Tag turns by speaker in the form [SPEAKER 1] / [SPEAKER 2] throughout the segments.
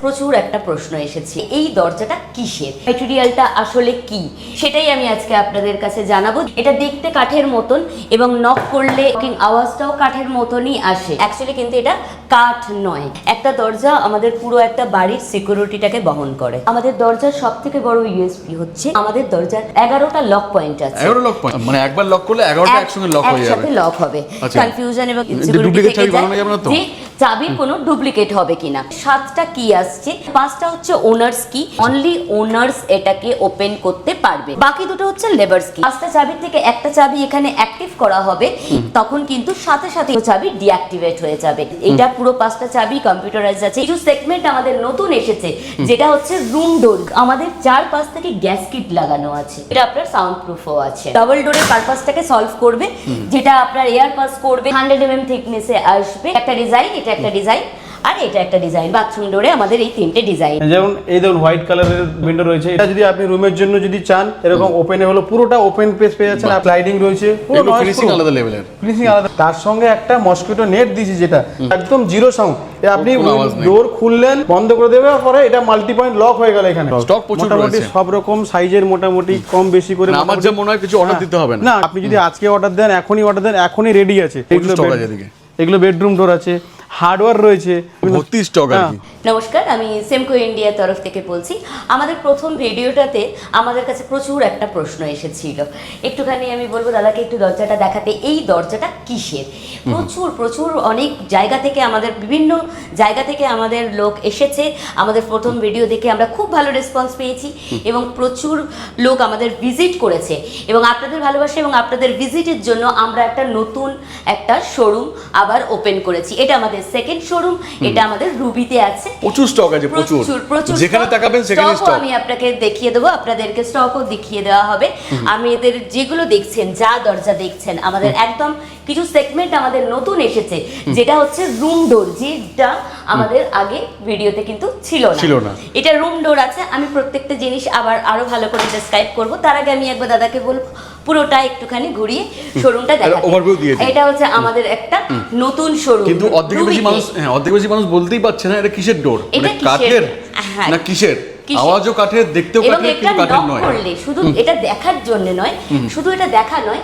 [SPEAKER 1] প্রচুর একটা প্রশ্ন এসেছে এই দরজাটা কিসের? মেটেরিয়ালটা আসলে কি? সেটাই আমি আজকে আপনাদের কাছে জানাব। এটা দেখতে কাঠের মতন এবং নক করলে আওয়াজটাও কাঠের মতনই আসে। অ্যাকচুয়ালি কিন্তু এটা কাঠ নয়। একটা দরজা আমাদের পুরো একটা বাড়ির সিকিউরিটিটাকে বহন করে। আমাদের দরজার সব থেকে বড় ইউএসপি হচ্ছে আমাদের দরজার এগারোটা লক পয়েন্ট আছে।
[SPEAKER 2] এগারো লক পয়েন্ট মানে একবার লক করলে এগারোটা একসঙ্গে লক হয়ে যাবে।
[SPEAKER 1] লক হবে।
[SPEAKER 2] আচ্ছা।
[SPEAKER 1] কনফিউশন এবং থেকে যায়।
[SPEAKER 2] তো?
[SPEAKER 1] যে চাবির কোনো ডুপ্লিকেট হবে কিনা? সাতটা কি আসছে। পাঁচটা হচ্ছে ওনার্স কি অনলি ওনার্স এটাকে ওপেন করতে পারবে। বাকি দুটো হচ্ছে লেবার্স কি পাঁচটা চাবির থেকে একটা চাবি এখানে অ্যাক্টিভ করা হবে, তখন কিন্তু সাথে সাথে চাবি ডিঅ্যাক্টিভেট হয়ে যাবে। এটা পুরো পাঁচটা চাবি কম্পিউটারাইজ আছে। কিছু সেগমেন্ট আমাদের নতুন এসেছে, যেটা হচ্ছে রুম ডোর আমাদের চার পাশ থেকে গ্যাস কিট লাগানো আছে। এটা আপনার সাউন্ড প্রুফও আছে। ডাবল ডোরের পারপাসটাকে সলভ করবে, যেটা আপনার এয়ার পাস করবে হান্ড্রেড এম এম থিকনেসে আসবে। একটা ডিজাইন এটা একটা ডিজাইন আর এটা একটা ডিজাইন। বাথরুম ডোরে আমাদের এই তিনটে ডিজাইন।
[SPEAKER 3] যেমন এই দেখুন হোয়াইট কালারের উইন্ডো রয়েছে। এটা যদি আপনি রুমের জন্য যদি চান এরকম ওপেনে হলো পুরোটা ওপেন পেজ পেয়ে যাচ্ছেন আর স্লাইডিং রয়েছে পুরো
[SPEAKER 2] ফিনিশিং আলাদা লেভেলের
[SPEAKER 3] ফিনিশিং আলাদা। তার সঙ্গে একটা মসকিটো নেট দিয়েছি যেটা একদম জিরো সাউন্ড আপনি। ডোর খুললেন বন্ধ করে দেবে পরে এটা মাল্টি পয়েন্ট লক হয়ে গেল এখানে।
[SPEAKER 2] Stock প্রচুর
[SPEAKER 3] মোটামুটি সব রকম সাইজের মোটামুটি কম বেশি করে
[SPEAKER 2] আমার
[SPEAKER 3] মোটামুটি-
[SPEAKER 2] যা মনে হয় কিছু order
[SPEAKER 3] হ্যাঁ।
[SPEAKER 2] দিতে হবে না।
[SPEAKER 3] আপনি যদি আজকে অর্ডার দেন এখনই অর্ডার দেন এখনই রেডি আছে। এগুলো বেডরুম ডোর আছে। হার্ডওয়্যার রয়েছে
[SPEAKER 2] ভর্তি স্টক আর
[SPEAKER 3] হ্যাঁ।
[SPEAKER 2] কি
[SPEAKER 1] নমস্কার আমি সেমকো ইন্ডিয়ার তরফ থেকে বলছি আমাদের প্রথম ভিডিওটাতে আমাদের কাছে প্রচুর একটা প্রশ্ন এসেছিল। একটুখানি আমি বলব দাদাকে একটু দরজাটা দেখাতে এই দরজাটা কিসের? প্রচুর প্রচুর অনেক জায়গা থেকে আমাদের বিভিন্ন জায়গা থেকে আমাদের লোক এসেছে। আমাদের প্রথম ভিডিও দেখে আমরা খুব ভালো রেসপন্স পেয়েছি এবং প্রচুর লোক আমাদের ভিজিট করেছে। এবং আপনাদের ভালোবাসা এবং আপনাদের ভিজিটের জন্য আমরা একটা নতুন একটা শোরুম আবার ওপেন করেছি। এটা আমাদের সেকেন্ড শোরুম এটা আমাদের রুবিতে আছে।
[SPEAKER 2] প্রচুর স্টক আছে প্রচুর। যেখানে তাকাবেন সেখানে স্টক
[SPEAKER 1] আমি আপনাকে দেখিয়ে দেবো আপনাদেরকে স্টকও দেখিয়ে দেওয়া হবে। আমি এদের যেগুলো দেখছেন যা দরজা দেখছেন আমাদের একদম কিছু সেগমেন্ট আমাদের নতুন এসেছে যেটা হচ্ছে রুম ডোর যেটা আমাদের আগে ভিডিওতে কিন্তু ছিল না।
[SPEAKER 2] ছিল না।
[SPEAKER 1] এটা রুম ডোর আছে আমি প্রত্যেকটা জিনিস আবার আরও ভালো করে ডেসক্রাইব করব। তার আগে আমি একবার দাদাকে বলব পুরোটা একটুখানি ঘুরিয়ে শোরুমটা দেখাতে।
[SPEAKER 2] দিয়ে দিন।
[SPEAKER 1] এটা হচ্ছে আমাদের একটা নতুন শোরুম
[SPEAKER 2] কিন্তু অর্ধেক বেশি মানুষ হ্যাঁ অর্ধেক বেশি মানুষ বলতেই পারছে না এটা কিসের ডোর
[SPEAKER 1] এটা
[SPEAKER 2] মানে? কাঠের?
[SPEAKER 1] হ্যাঁ।
[SPEAKER 2] না কিসের? আওয়াজও কাঠের দেখতেও কাঠের কিন্তু কাঠের নয়।
[SPEAKER 1] শুধু এটা দেখার জন্য নয় শুধু এটা দেখা নয়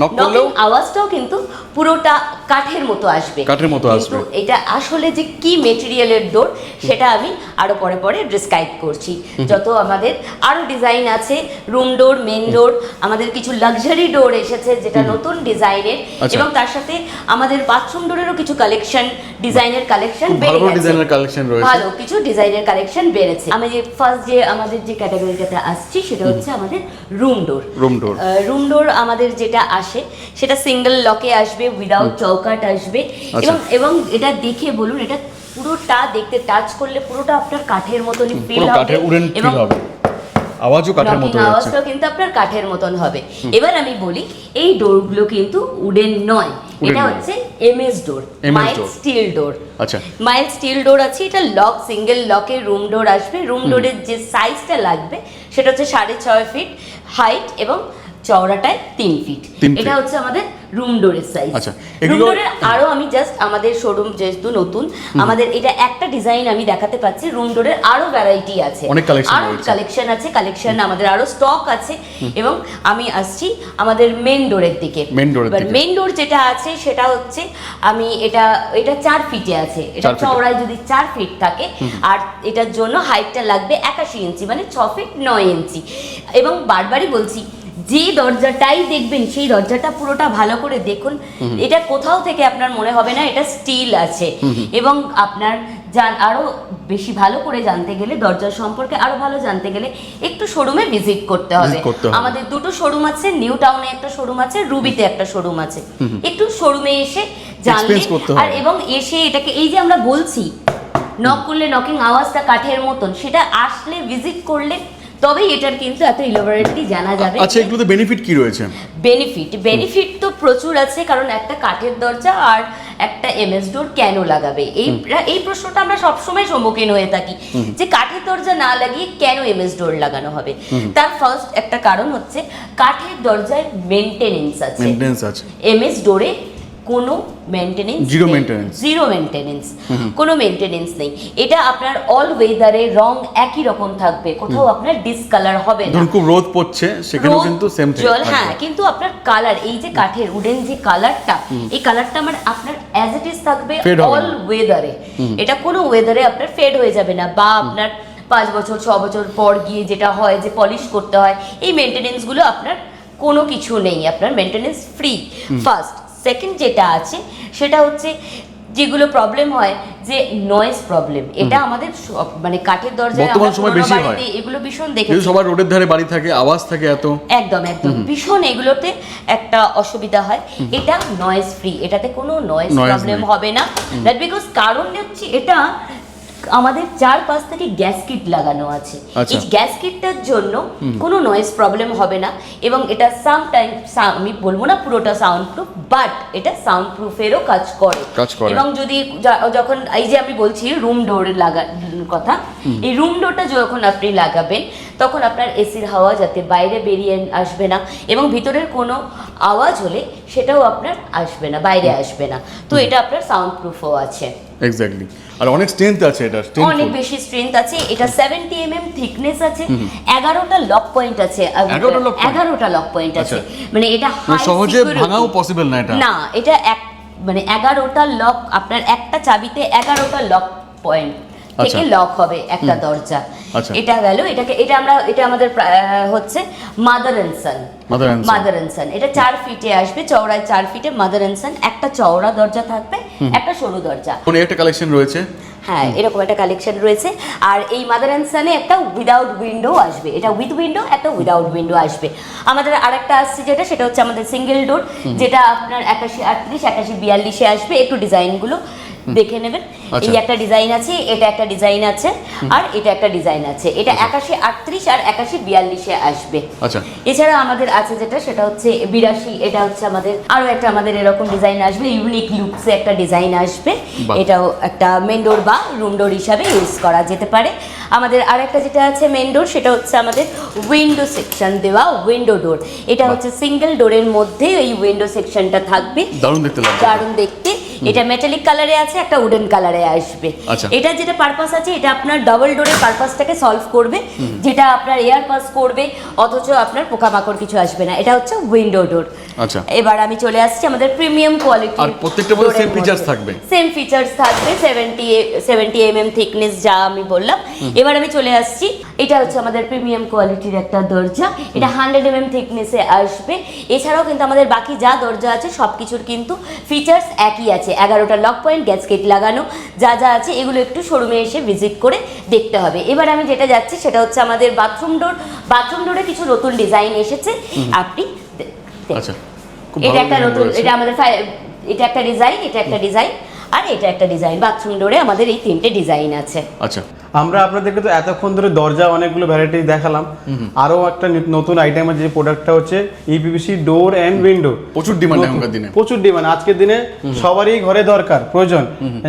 [SPEAKER 2] নক করলেও
[SPEAKER 1] আওয়াজটাও কিন্তু পুরোটা কাঠের মতো আসবে।
[SPEAKER 2] কাঠের মতো আসবে।
[SPEAKER 1] এটা আসলে যে কি মেটেরিয়ালের ডোর সেটা আমি আরও পরে পরে ডিসক্রাইব করছি। যত আমাদের আরও ডিজাইন আছে রুম ডোর মেন ডোর আমাদের কিছু লাক্সারি ডোর এসেছে যেটা নতুন ডিজাইনের
[SPEAKER 2] আচ্ছা।
[SPEAKER 1] এবং তার সাথে আমাদের বাথরুম ডোরেরও কিছু কালেকশন ডিজাইনের কালেকশন
[SPEAKER 2] ভালো ডিজাইনের কালেকশন রয়েছে।
[SPEAKER 1] ভালো কিছু ডিজাইনের কালেকশন বেড়েছে। আমি যে ফার্স্ট যে আমাদের যে ক্যাটাগরিটাতে আসছি সেটা হচ্ছে আমাদের room door
[SPEAKER 2] room door
[SPEAKER 1] room door আমাদের যেটা আসে সেটা সিঙ্গেল লকে আসবে উইদাউট চৌকাট আসবে।
[SPEAKER 2] আচ্ছা।
[SPEAKER 1] এবং এবং এটা দেখে বলুন এটা পুরোটা দেখতে টাচ করলে পুরোটা আপনার কাঠের মতনই ফিল হবে এবং
[SPEAKER 2] আওয়াজও কাঠের মতো
[SPEAKER 1] আওয়াজটাও কিন্তু আপনার কাঠের মতন হবে। এবার আমি বলি এই ডোরগুলো কিন্তু উডেন নয়। এটা হচ্ছে MS door mild steel door
[SPEAKER 2] আচ্ছা।
[SPEAKER 1] মাইল স্টিল ডোর আছে এটা লক সিঙ্গেল লকের রুম ডোর আসবে। রুম ডোরের যে সাইজটা লাগবে সেটা হচ্ছে সাড়ে ছয় ফিট হাইট এবং চওড়াটায় তিন ফিট এটা হচ্ছে আমাদের রুম ডোরের সাইজ রুম ডোরের আরও আমি জাস্ট আমাদের শোরুম যেহেতু নতুন আমাদের এটা একটা ডিজাইন আমি দেখাতে পাচ্ছি। রুম ডোরের আরও ভ্যারাইটি আছে।
[SPEAKER 2] আরও
[SPEAKER 1] কালেকশন আছে কালেকশন আমাদের আরও স্টক আছে। এবং আমি আসছি আমাদের মেন ডোরের দিকে। মেন ডোর যেটা আছে সেটা হচ্ছে আমি এটা এটা চার ফিটে আছে। এটা চওড়ায় যদি চার ফিট থাকে আর এটার জন্য হাইটটা লাগবে একাশি ইঞ্চি মানে ছ ফিট নয় ইঞ্চি এবং বারবারই বলছি যে দরজাটাই দেখবেন সেই দরজাটা পুরোটা ভালো করে দেখুন। এটা কোথাও থেকে আপনার মনে হবে না এটা স্টিল আছে। এবং আপনার জান আরও বেশি ভালো করে জানতে গেলে দরজা সম্পর্কে আরও ভালো জানতে গেলে একটু শোরুমে ভিজিট করতে হবে। আমাদের দুটো শোরুম আছে নিউ টাউনে একটা শোরুম আছে রুবিতে একটা শোরুম আছে। একটু শোরুমে এসে জানলে। আর এবং এসে এটাকে এই যে আমরা বলছি নক করলে নকিং আওয়াজটা কাঠের মতন সেটা আসলে ভিজিট করলে তবেই এটার কিন্তু এত ইলোভারেটলি জানা যাবে
[SPEAKER 2] আচ্ছা এগুলোতে বেনিফিট কি রয়েছে?
[SPEAKER 1] বেনিফিট বেনিফিট তো প্রচুর আছে কারণ একটা কাঠের দরজা আর একটা এমএস ডোর কেন লাগাবে? এই এই প্রশ্নটা আমরা সবসময় সম্মুখীন হয়ে থাকি যে কাঠের দরজা না লাগিয়ে কেন এমএস ডোর লাগানো হবে? তার ফার্স্ট একটা কারণ হচ্ছে কাঠের দরজায় মেনটেনেন্স আছে।
[SPEAKER 2] মেনটেন্স আছে।
[SPEAKER 1] এমএস ডোরে কোনো maintenance
[SPEAKER 2] zero maintenance.
[SPEAKER 1] Zero maintenance কোনো মেনটেনেন্স নেই। এটা আপনার অল ওয়েদারে রং একই রকম থাকবে। কোথাও আপনার ডিসকালার হবে না।
[SPEAKER 2] খুব রোদ পড়ছে সেখানেও কিন্তু সেম
[SPEAKER 1] জল হ্যাঁ কিন্তু আপনার কালার এই যে কাঠের উডেন যে কালারটা এই কালারটা আমার আপনার অ্যাজ ইট ইজ থাকবে অল ওয়েদারে এটা কোনো ওয়েদারে আপনার ফেড হয়ে যাবে না বা আপনার পাঁচ বছর ছ বছর পর গিয়ে যেটা হয় যে পলিশ করতে হয় এই মেনটেনেন্সগুলো আপনার কোনো কিছু নেই। আপনার মেনটেনেন্স ফ্রি ফার্স্ট সেকেন্ড যেটা আছে সেটা হচ্ছে যেগুলো প্রবলেম হয় যে নয়েজ প্রবলেম এটা আমাদের মানে কাঠের দরজায়
[SPEAKER 2] বর্তমান সময় বেশি হয়।
[SPEAKER 1] এগুলো ভীষণ
[SPEAKER 2] দেখে
[SPEAKER 1] দেখেছি।
[SPEAKER 2] সবার রোডের ধারে বাড়ি থাকে আওয়াজ থাকে এত।
[SPEAKER 1] একদম একদম। ভীষণ এগুলোতে একটা অসুবিধা হয়। এটা নয়েজ ফ্রি এটাতে কোনো নয়েজ প্রবলেম হবে না। দ্যাট বিকজ কারণ হচ্ছে এটা আমাদের চারপাশ থেকে গ্যাস কিট লাগানো আছে।
[SPEAKER 2] আচ্ছা।
[SPEAKER 1] এই গ্যাস কিটটার জন্য কোনো নয়েজ প্রবলেম হবে না এবং এটা সাম টাইম আমি বলব না পুরোটা সাউন্ড প্রুফ বাট এটা সাউন্ড প্রুফেরও কাজ করে। এবং যদি যখন এই যে আমি বলছি রুম ডোর লাগা কথা এই রুম ডোরটা যখন আপনি লাগাবেন তখন আপনার এসির হাওয়া যাতে বাইরে বেরিয়ে আসবে না এবং ভিতরের কোনো আওয়াজ হলে সেটাও আপনার আসবে না বাইরে আসবে না। তো এটা আপনার সাউন্ড প্রুফও আছে।
[SPEAKER 2] এক্স্যাক্টলি আর অনেক স্ট্রেংথ আছে এটা
[SPEAKER 1] অনেক বেশি স্ট্রেংথ আছে। এটা সেভেন্টি এম এম থিকনেস আছে। এগারোটা লক পয়েন্ট আছে।
[SPEAKER 2] 11টা
[SPEAKER 1] এগারোটা লক পয়েন্ট আছে। মানে এটা
[SPEAKER 2] মানে সহজে ভাঙাও পসিবল না এটা?
[SPEAKER 1] না এটা এক মানে এগারোটা লক আপনার একটা চাবিতে এগারোটা লক পয়েন্ট থেকে
[SPEAKER 2] আচ্ছা।
[SPEAKER 1] লক হবে একটা দরজা।
[SPEAKER 2] আচ্ছা।
[SPEAKER 1] এটা গেল এটাকে এটা আমরা এটা আমাদের হচ্ছে mother and son. Mother and son এটা চার ফিটে আসবে চওড়ায় চার ফিটে মাদার এন্ড সান একটা চওড়া দরজা থাকবে একটা সরু দরজা।
[SPEAKER 2] একটা কালেকশন রয়েছে?
[SPEAKER 1] হ্যাঁ এরকম একটা কালেকশন রয়েছে। আর এই মাদার অ্যান্ড সানে একটা উইদাউট উইন্ডো আসবে। এটা উইথ উইন্ডো একটা উইদাউট উইন্ডো আসবে। আমাদের আরেকটা আসছে যেটা সেটা হচ্ছে আমাদের সিঙ্গেল ডোর যেটা আপনার একাশি আটত্রিশ একাশি বিয়াল্লিশে আসবে। একটু ডিজাইনগুলো দেখে নেবেন। এই
[SPEAKER 2] আচ্ছা।
[SPEAKER 1] একটা ডিজাইন আছে এটা একটা ডিজাইন আছে আর এটা একটা ডিজাইন আছে। এটা একাশি আটত্রিশ আর একাশি বিয়াল্লিশে আসবে।
[SPEAKER 2] আচ্ছা।
[SPEAKER 1] এছাড়া আমাদের আছে যেটা সেটা হচ্ছে বিরাশি। এটা হচ্ছে আমাদের আরও একটা আমাদের এরকম ডিজাইন আসবে ইউনিক লুকসে একটা ডিজাইন আসবে। এটাও একটা মেন ডোর বা রুম ডোর হিসাবে ইউজ করা যেতে পারে। আমাদের আর একটা যেটা আছে মেন ডোর সেটা হচ্ছে আমাদের উইন্ডো সেকশন দেওয়া উইন্ডো ডোর এটা হচ্ছে সিঙ্গেল ডোরের মধ্যে এই উইন্ডো সেকশনটা থাকবে।
[SPEAKER 2] দারুণ দেখতে
[SPEAKER 1] দারুণ দেখতে। এটা মেটালিক কালারে আছে একটা উডেন কালারে আসবে।
[SPEAKER 2] আচ্ছা।
[SPEAKER 1] এটা যেটা পারপাস আছে এটা আপনার ডাবল ডোরের পারপাসটাকে সলভ করবে যেটা আপনার এয়ার পাস করবে অথচ আপনার পোকামাকড় কিছু আসবে না। এটা হচ্ছে উইন্ডো ডোর
[SPEAKER 2] আচ্ছা।
[SPEAKER 1] এবার আমি চলে আসছি আমাদের প্রিমিয়াম কোয়ালিটি
[SPEAKER 2] আর প্রত্যেকটার মধ্যে same features থাকবে।
[SPEAKER 1] সেম ফিচার্স থাকবে seventy seventy M M thickness যা আমি বললাম। এবার আমি চলে আসছি এটা হচ্ছে আমাদের প্রিমিয়াম কোয়ালিটির একটা দরজা। এটা হান্ড্রেড এম এম থিকনেসে আসবে। এছাড়াও কিন্তু আমাদের বাকি যা দরজা আছে সব কিছুর কিন্তু ফিচার্স একই আছে। এগারোটা লক পয়েন্ট গ্যাসকেট লাগানো যা যা আছে এগুলো একটু শোরুমে এসে ভিজিট করে দেখতে হবে। এবার আমি যেটা যাচ্ছি সেটা হচ্ছে আমাদের বাথরুম ডোর। বাথরুম ডোরে কিছু নতুন ডিজাইন এসেছে। আপনি।
[SPEAKER 2] আচ্ছা
[SPEAKER 1] এটা একটা নতুন এটা আমাদের এটা একটা ডিজাইন এটা একটা ডিজাইন। আর এটা একটা ডিজাইন বাথরুম ডোরে আমাদের এই তিনটে ডিজাইন আছে।
[SPEAKER 2] আচ্ছা।
[SPEAKER 3] আমরা আপনাদেরকে তো এতক্ষণ ধরে দরজা অনেকগুলো ভ্যারাইটি দেখালাম। আরও একটা নতুন আইটেম আছে যে প্রোডাক্টটা হচ্ছে ইপিভিসি ডোর অ্যান্ড উইন্ডো
[SPEAKER 2] প্রচুর demand এখনকার দিনে।
[SPEAKER 3] প্রচুর ডিমান্ড আজকের দিনে সবারই ঘরে দরকার প্রয়োজন।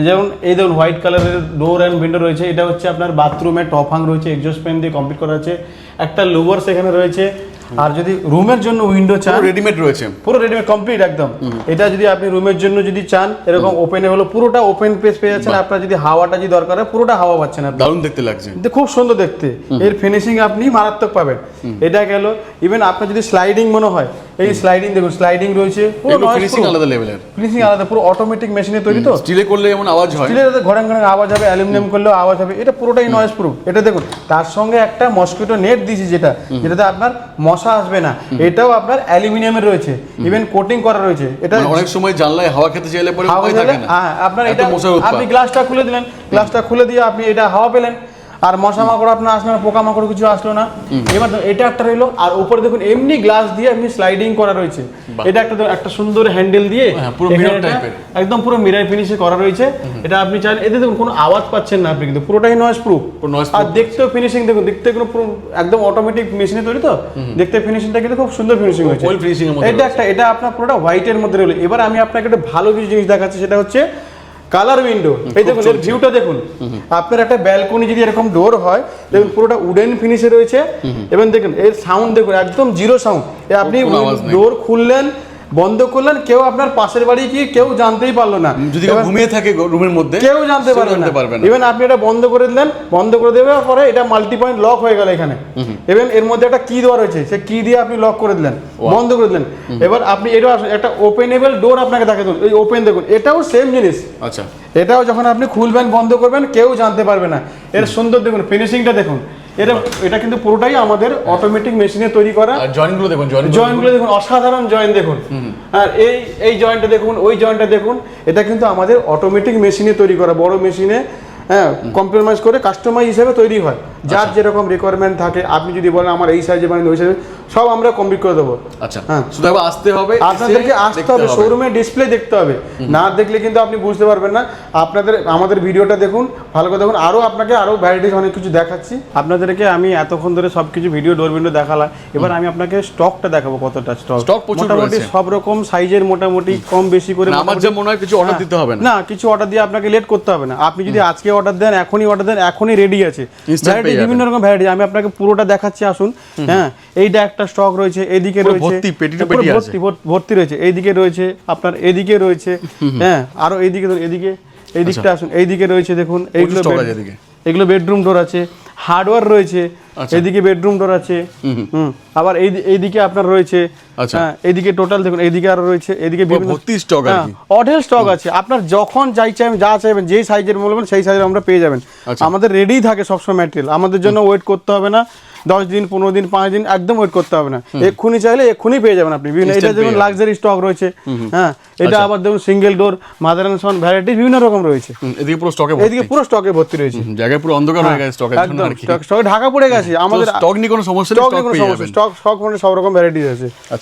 [SPEAKER 3] যেমন এই ধরুন হোয়াইট কালারের ডোর অ্যান্ড উইন্ডো রয়েছে এটা হচ্ছে আপনার বাথরুমে টপ হাং রয়েছে এক্সজস্ট ফ্যান দিয়ে কমপ্লিট করা আছে। একটা লোভার সেখানে রয়েছে আর যদি রুমের জন্য উইন্ডো চান
[SPEAKER 2] রেডিমেড রয়েছে।
[SPEAKER 3] পুরো রেডিমেড কমপ্লিট একদম। এটা যদি আপনি রুমের জন্য যদি চান এরকম ওপেনে হলো পুরোটা ওপেন পেস পেয়ে যাচ্ছেন আপনার যদি হাওয়াটা যদি দরকার হয় পুরোটা হাওয়া পাচ্ছেন আপনি।
[SPEAKER 2] দারুণ দেখতে লাগছে।
[SPEAKER 3] খুব সুন্দর দেখতে। এর ফিনিশিং আপনি মারাত্মক পাবেন। এটা গেল ইভেন আপনার যদি স্লাইডিং মনে হয় এই স্লাইডিং দেখুন স্লাইডিং রয়েছে।
[SPEAKER 2] এগুলো ফিনিশিং আলাদা লেভেলের
[SPEAKER 3] ফিনিশিং আলাদা পুরো অটোমেটিক মেশিনে তৈরি তো?
[SPEAKER 2] স্টিলে করলে এমন আওয়াজ হয়।
[SPEAKER 3] স্টিলের ঘরে ঘরে আওয়াজ হবে অ্যালুমিনিয়াম করলেও আওয়াজ হবে এটা পুরোটাই নয়েজ প্রুফ এটা দেখুন তার সঙ্গে একটা মসকিটো নেট দিয়েছি যেটা যেটাতে আপনার মশা আসবে না। এটাও আপনার অ্যালুমিনিয়ামের রয়েছে। ইভেন কোটিং করা রয়েছে। এটা
[SPEAKER 2] মানে অনেক সময় জানলায় হাওয়া খেতে চাইলে পরে
[SPEAKER 3] হাওয়া
[SPEAKER 2] থাকে না।
[SPEAKER 3] হ্যাঁ আপনার এটা আপনি গ্লাসটা খুলে দিলেন গ্লাসটা খুলে দিয়ে আপনি এটা হাওয়া পেলেন আর মশা মাকড় আপনার আসলো না পোকা মাকড় কিছু আসলো না। এবার এটা একটা রইল আর উপরে দেখুন এমনি গ্লাস দিয়ে এমনি স্লাইডিং করা রয়েছে। এটা একটা একটা সুন্দর হ্যান্ডেল দিয়ে
[SPEAKER 2] হ্যাঁ, পুরো
[SPEAKER 3] এখানে
[SPEAKER 2] mirror
[SPEAKER 3] একদম পুরো মিরার ফিনিশে করা রয়েছে। এটা আপনি চান এতে দেখুন কোনো আওয়াজ পাচ্ছেন না আপনি কিন্তু পুরোটাই নয়েজ প্রুফ আর দেখতেও ফিনিশিং দেখুন দেখতে কোনো পুরো একদম অটোমেটিক মেশিনে তৈরি তো? দেখতে ফিনিশিংটা কিন্তু খুব সুন্দর ফিনিশিং হয়েছে। এটা একটা এটা আপনার পুরোটা হোয়াইটের মধ্যে রইল। এবার আমি আপনাকে একটা ভালো কিছু জিনিস দেখাচ্ছি সেটা হচ্ছে কালার উইন্ডো এই দেখুন এর ভিউটা দেখুন। আপনার একটা ব্যালকনি যদি এরকম ডোর হয় দেখুন পুরোটা উডেন ফিনিশে রয়েছে। এবং দেখুন এর সাউন্ড দেখুন একদম জিরো সাউন্ড আপনি। ডোর খুললেন বন্ধ করলেন কেউ আপনার পাশের বাড়ি কি কেউ জানতেই পারল না।
[SPEAKER 2] যদি ঘুমিয়ে থাকে রুমের মধ্যে
[SPEAKER 3] কেউ জানতে পারবে না। ইভেন আপনি এটা বন্ধ করে দিলেন বন্ধ করে দেওয়ার পরে এটা মাল্টি পয়েন্ট লক হয়ে গেল এখানে। ইভেন এর মধ্যে একটা কি দেওয়া রয়েছে সে কি দিয়ে আপনি লক করে দিলেন বন্ধ করে দিলেন। এবার আপনি এটা একটা ওপেনেবল ডোর আপনাকে দেখে দিন এই ওপেন দেখুন এটাও সেম জিনিস।
[SPEAKER 2] আচ্ছা।
[SPEAKER 3] এটাও যখন আপনি খুলবেন বন্ধ করবেন কেউ জানতে পারবে না। এর সুন্দর দেখুন ফিনিশিংটা দেখুন। এটা এটা কিন্তু পুরোটাই আমাদের অটোমেটিক মেশিনে তৈরি করা।
[SPEAKER 2] জয়েন্টগুলো দেখুন জয়েন্ট
[SPEAKER 3] জয়েন্টগুলো দেখুন অসাধারণ জয়েন্ট দেখুন। আর এই এই জয়েন্টটা দেখুন ওই জয়েন্টটা দেখুন এটা কিন্তু আমাদের অটোমেটিক মেশিনে তৈরি করা বড় মেশিনে হ্যাঁ কম্প্রোমাইজ করে কাস্টমাইজ হিসেবে তৈরি হয়। যার যেরকম রিকোয়ারমেন্ট থাকে আপনি যদি বলেন আমার এই সাইজে বানিয়ে ওই সাইজে সব আমরা কমপ্লিট করে দেবো।
[SPEAKER 2] আচ্ছা
[SPEAKER 3] হ্যাঁ।
[SPEAKER 2] শুধু আসতে হবে
[SPEAKER 3] আপনাদেরকে আসতে হবে শোরুমে ডিসপ্লে দেখতে হবে। না দেখলে কিন্তু আপনি বুঝতে পারবেন না। আপনাদের আমাদের ভিডিওটা দেখুন ভালো করে দেখুন। আরও আপনাকে আরও ভ্যারাইটিস অনেক কিছু দেখাচ্ছি। আপনাদেরকে আমি এতক্ষণ ধরে সব কিছু ভিডিও ডোর উইন্ডো দেখালাম। এবার আমি আপনাকে স্টকটা দেখাবো কতটা স্টক
[SPEAKER 2] প্রচুর
[SPEAKER 3] মোটামুটি সব রকম সাইজের মোটামুটি কম বেশি করে
[SPEAKER 2] আমার যা মনে হয় কিছু order
[SPEAKER 3] হ্যাঁ।
[SPEAKER 2] দিতে হবে না।
[SPEAKER 3] না কিছু অর্ডার দিয়ে আপনাকে লেট করতে হবে না। আপনি যদি আজকে অর্ডার দেন এখনই অর্ডার দেন এখনই রেডি আছে। ভ্যারাইটি বিভিন্ন রকম ভ্যারাইটি আমি আপনাকে পুরোটা দেখাচ্ছি আসুন। হ্যাঁ এইটা একটা স্টক রয়েছে
[SPEAKER 2] এদিকে
[SPEAKER 3] রয়েছে
[SPEAKER 2] ভর্তি, পেটি টু পেটি আছে।
[SPEAKER 3] ভর্তি রয়েছে এইদিকে রয়েছে আপনার এদিকে রয়েছে হ্যাঁ আরও এইদিকে এদিকে এই দিকটা আসুন এইদিকে রয়েছে দেখুন এইগুলো। এগুলো বেডরুম ডোর আছে হার্ডওয়্যার রয়েছে
[SPEAKER 2] আচ্ছা।
[SPEAKER 3] এদিকে বেডরুম ডোর আছে হুম আবার এই এইদিকে আপনার রয়েছে
[SPEAKER 2] আচ্ছা।
[SPEAKER 3] হ্যাঁ এইদিকে টোটাল দেখুন এইদিকে আরও রয়েছে এদিকে
[SPEAKER 2] ভর্তি স্টক আছে কি।
[SPEAKER 3] অঢেল স্টক আছে আপনার যখন যাই চাইবেন যা চাইবেন যেই সাইজের বলবেন সেই সাইজের আমরা পেয়ে যাবেন
[SPEAKER 2] আচ্ছা।
[SPEAKER 3] আমাদের রেডি থাকে সবসময় ম্যাটেরিয়াল আমাদের জন্য ওয়েট করতে হবে না দশ দিন পনেরো দিন পাঁচ দিন একদম ওয়েট করতে হবে না। এক্ষুনি চাইলে এক্ষুনি পেয়ে যাবেন আপনি। বিভিন্ন এটা
[SPEAKER 2] যেমন
[SPEAKER 3] লাক্সারি স্টক রয়েছে হ্যাঁ এটা
[SPEAKER 2] আচ্ছা।
[SPEAKER 3] আবার দেখুন single door mother and son variety বিভিন্ন রকম রয়েছে।
[SPEAKER 2] এদিকে পুরো স্টকে
[SPEAKER 3] এদিকে পুরো স্টকে ভর্তি রয়েছে।
[SPEAKER 2] জায়গায় পুরো অন্ধকার হয়ে গেছে স্টকের জন্য
[SPEAKER 3] একদম
[SPEAKER 2] আর কি।
[SPEAKER 3] স্টক ঢাকা পড়ে গেছে। আমাদের
[SPEAKER 2] স্টক নিয়ে কোনো সমস্যা নেই
[SPEAKER 3] স্টক
[SPEAKER 2] নিয়ে
[SPEAKER 3] কোনো সমস্যা স্টক স্টক মানে সব রকম ভ্যারাইটি আছে।
[SPEAKER 2] আচ্ছা।